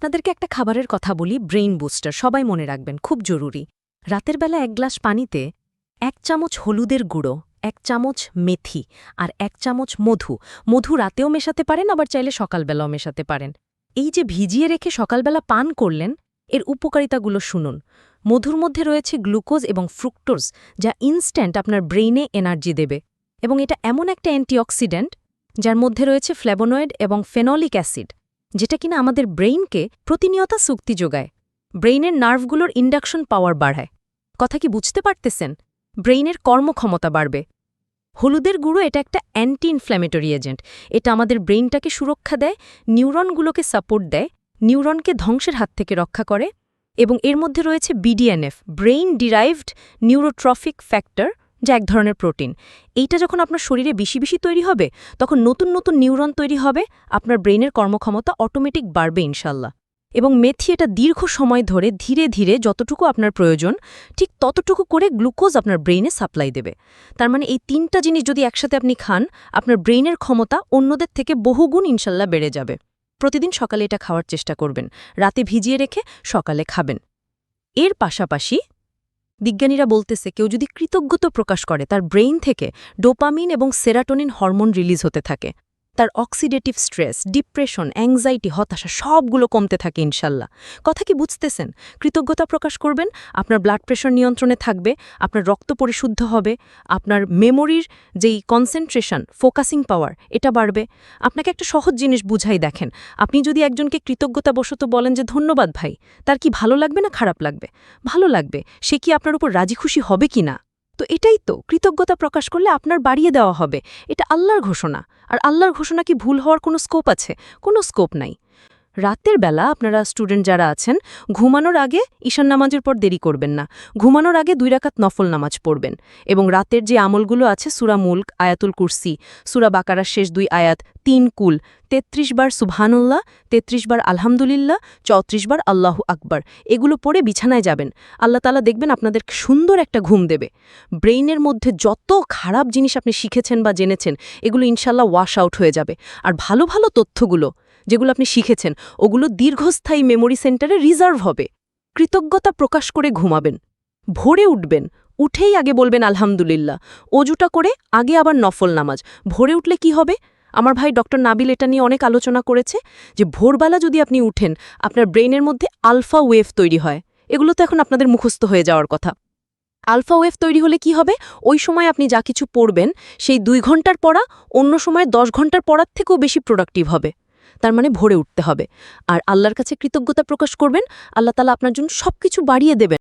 আপনাদেরকে একটা খাবারের কথা বলি, ব্রেইন বুস্টার, সবাই মনে রাখবেন, খুব জরুরি। রাতের বেলা এক গ্লাস পানিতে এক চামচ হলুদের গুঁড়ো, এক চামচ মেথি আর এক চামচ মধু। মধু রাতেও মেশাতে পারেন, আবার চাইলে সকালবেলাও মেশাতে পারেন। এই যে ভিজিয়ে রেখে সকালবেলা পান করলেন, এর উপকারিতাগুলো শুনুন। মধুর মধ্যে রয়েছে গ্লুকোজ এবং ফ্রুক্টোজ, যা ইনস্ট্যান্ট আপনার ব্রেইনে এনার্জি দেবে। এবং এটা এমন একটা অ্যান্টিঅক্সিডেন্ট যার মধ্যে রয়েছে ফ্লেবোনয়েড এবং ফেনলিক অ্যাসিড। যেটা কিনা আমাদের ব্রেইনকে প্রতিনিয়ত শক্তি যোগায়। ব্রেইনের নার্ভগুলোর ইন্ডাকশন পাওয়ার বাড়ায়। কথা কি বুঝতে পারতেছেন? ব্রেইনের কর্মক্ষমতা বাড়বে। হলুদের গুঁড়ো এটা একটা অ্যান্টি ইনফ্ল্যামেটরি এজেন্ট এটা আমাদের ব্রেইনটাকে সুরক্ষা দেয়, নিউরনগুলোকে সাপোর্ট দেয়, নিউরনকে ধ্বংসের হাত থেকে রক্ষা করে এবং এর মধ্যে রয়েছে BDNF brain derived neurotrophic factor যা এক ধরনের প্রোটিন। এইটা যখন আপনার শরীরে বেশি বেশি তৈরি হবে, তখন নতুন নতুন নিউরন তৈরি হবে, আপনার ব্রেইনের কর্মক্ষমতা অটোমেটিক বাড়বে ইনশাল্লাহ এবং মেথি এটা দীর্ঘ সময় ধরে ধীরে ধীরে যতটুকু আপনার প্রয়োজন, ঠিক ততটুকু করে গ্লুকোজ আপনার ব্রেইনে সাপ্লাই দেবে। তার মানে এই তিনটা জিনিস যদি একসাথে আপনি খান, আপনার ব্রেইনের ক্ষমতা অন্যদের থেকে বহুগুণ ইনশাল্লাহ বেড়ে যাবে। প্রতিদিন সকালে এটা খাওয়ার চেষ্টা করবেন, রাতে ভিজিয়ে রেখে সকালে খাবেন। এর পাশাপাশি বিজ্ঞানীরা বলতেছে, কেউ যদি কৃতজ্ঞতা প্রকাশ করে, তার ব্রেইন থেকে ডোপামিন এবং সেরাটোনিন হরমোন রিলিজ হতে থাকে। তার অক্সিডেটিভ স্ট্রেস ডিপ্রেশন অ্যাংজাইটি হতাশা সবগুলো কমতে থাকে ইনশাল্লাহ। কথা কি বুঝতেছেন? কৃতজ্ঞতা প্রকাশ করবেন, আপনার ব্লাড প্রেশার নিয়ন্ত্রণে থাকবে, আপনার রক্ত পরিশুদ্ধ হবে, আপনার মেমোরির যেই কনসেন্ট্রেশন ফোকাসিং পাওয়ার এটা বাড়বে। আপনাকে একটা সহজ জিনিস বুঝাই দেখেন, আপনি যদি একজনকে কৃতজ্ঞতাবশত বলেন যে, ধন্যবাদ ভাই, তার কি ভালো লাগবে না খারাপ লাগবে? ভালো লাগবে, সে কি আপনার উপর রাজি খুশি হবে কি না তো এটাই তো, কৃতজ্ঞতা প্রকাশ করলে আপনার বাড়িয়ে দেওয়া হবে। এটা আল্লাহর ঘোষণা। আর আল্লাহর ঘোষণা কি ভুল হওয়ার কোনো স্কোপ আছে? কোনো স্কোপ নাই। রাতের বেলা আপনারা স্টুডেন্ট যারা আছেন, ঘুমানোর আগে ঈশান নামাজের পর দেরি করবেন না। ঘুমানোর আগে দুই রাকাত নফল নামাজ পড়বেন এবং রাতের যে আমলগুলো আছে, সুরা মুল্ক, আয়াতুল কুরসি, সুরা বাকারার শেষ দুই আয়াত, তিন কুল ৩৩ বার সুবহানুল্লাহ ৩৩ বার আলহামদুলিল্লাহ, চৌত্রিশ বার আল্লাহ আকবার, এগুলো পড়ে বিছানায় যাবেন। আল্লাহ তালা দেখবেন আপনাদের সুন্দর একটা ঘুম দেবে। ব্রেইনের মধ্যে যত খারাপ জিনিস আপনি শিখেছেন বা জেনেছেন, এগুলো ইনশাল্লাহ ওয়াশ আউট হয়ে যাবে। আর ভালো ভালো তথ্যগুলো যেগুলো আপনি শিখেছেন, ওগুলো দীর্ঘস্থায়ী মেমোরি সেন্টারে রিজার্ভ হবে। কৃতজ্ঞতা প্রকাশ করে ঘুমাবেন, ভোরে উঠবেন, উঠেই আগে বলবেন আলহামদুলিল্লাহ, অজুটা করে আগে আবার নফল নামাজ, ভোরে উঠলে কি হবে? আমার ভাই ডক্টর নাবিল এটা নিয়ে অনেক আলোচনা করেছে যে ভোরবেলা যদি আপনি উঠেন, আপনার ব্রেইনের মধ্যে আলফা ওয়েভ তৈরি হয়। এগুলো তো এখন আপনাদের মুখস্থ হয়ে যাওয়ার কথা। আলফা ওয়েভ তৈরি হলে কি হবে? ওই সময় আপনি যা কিছু পড়বেন, সেই দুই ঘণ্টার পড়া অন্য সময় দশ ঘণ্টার পড়ার থেকেও বেশি প্রোডাক্টিভ হবে। তার মানে ভরে উঠতে হবে। আর আল্লাহর কাছে কৃতজ্ঞতা প্রকাশ করবেন, আল্লাহ তালা আপনার জন্য সব কিছু বাড়িয়ে দেবেন।